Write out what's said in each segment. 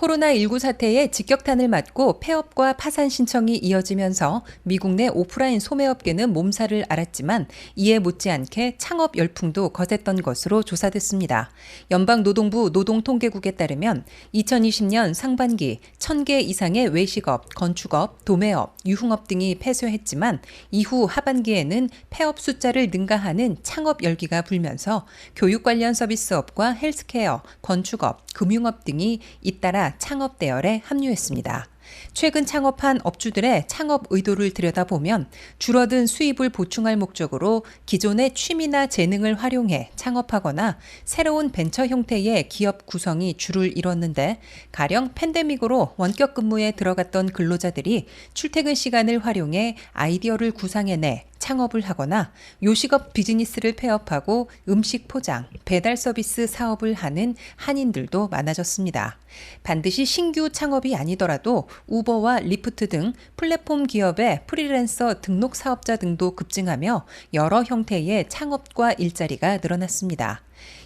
코로나19 사태에 직격탄을 맞고 폐업과 파산 신청이 이어지면서 미국 내 오프라인 소매업계는 몸살을 앓았지만 이에 못지않게 창업 열풍도 거셌던 것으로 조사됐습니다. 연방노동부 노동통계국에 따르면 2020년 상반기 1000개 이상의 외식업, 건축업, 도매업, 유흥업 등이 폐쇄했지만 이후 하반기에는 폐업 숫자를 능가하는 창업 열기가 불면서 교육 관련 서비스업과 헬스케어, 건축업, 금융업 등이 잇따라 창업 대열에 합류했습니다. 최근 창업한 업주들의 창업 의도를 들여다보면 줄어든 수입을 보충할 목적으로 기존의 취미나 재능을 활용해 창업하거나 새로운 벤처 형태의 기업 구성이 줄을 이뤘는데 가령 팬데믹으로 원격 근무에 들어갔던 근로자들이 출퇴근 시간을 활용해 아이디어를 구상해내 창업을 하거나 요식업 비즈니스를 폐업하고 음식 포장, 배달 서비스 사업을 하는 한인들도 많아졌습니다. 반드시 신규 창업이 아니더라도 우버와 리프트 등 플랫폼 기업의 프리랜서 등록 사업자 등도 급증하며 여러 형태의 창업과 일자리가 늘어났습니다.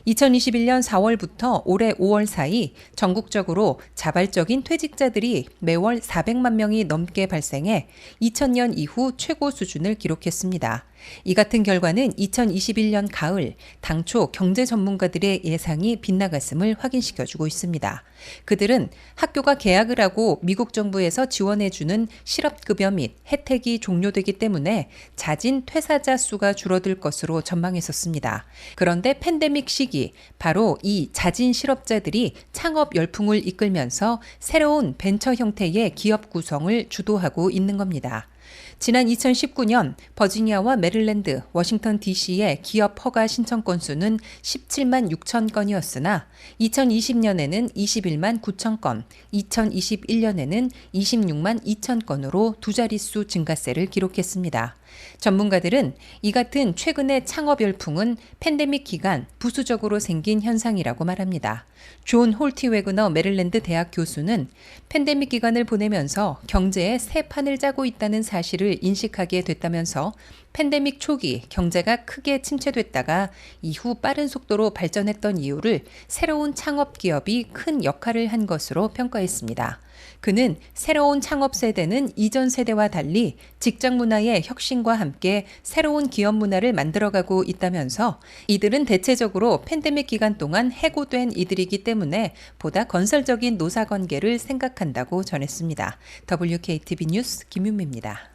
2021년 4월부터 올해 5월 사이 전국적으로 자발적인 퇴직자들이 매월 400만 명이 넘게 발생해 2000년 이후 최고 수준을 기록했습니다. 이 같은 결과는 2021년 가을 당초 경제 전문가들의 예상이 빗나갔음을 확인시켜주고 있습니다. 그들은 학교가 개학을 하고 미국 정부에서 지원해주는 실업급여 및 혜택이 종료되기 때문에 자진 퇴사자 수가 줄어들 것으로 전망했었습니다. 그런데 팬데믹 시기 바로 이 자진 실업자들이 창업 열풍을 이끌면서 새로운 벤처 형태의 기업 구성을 주도하고 있는 겁니다. 지난 2019년 버지니아와 메릴랜드, 워싱턴 DC의 기업 허가 신청 건수는 17만 6천 건이었으나 2020년에는 21만 9천 건, 2021년에는 26만 2천 건으로 두 자릿수 증가세를 기록했습니다. 전문가들은 이 같은 최근의 창업 열풍은 팬데믹 기간 부수적으로 생긴 현상이라고 말합니다. 존 홀티 웨그너 메릴랜드 대학 교수는 팬데믹 기간을 보내면서 경제에 새 판을 짜고 있다는 인식하게 됐다면서 팬데믹 초기 경제가 크게 침체됐다가 이후 빠른 속도로 발전했던 이유를 새로운 창업 기업이 큰 역할을 한 것으로 평가했습니다. 그는 새로운 창업 세대는 이전 세대와 달리 직장 문화의 혁신과 함께 새로운 기업 문화를 만들어가고 있다면서 이들은 대체적으로 팬데믹 기간 동안 해고된 이들이기 때문에 보다 건설적인 노사 관계를 생각한다고 전했습니다. WKTV 뉴스 김윤미입니다.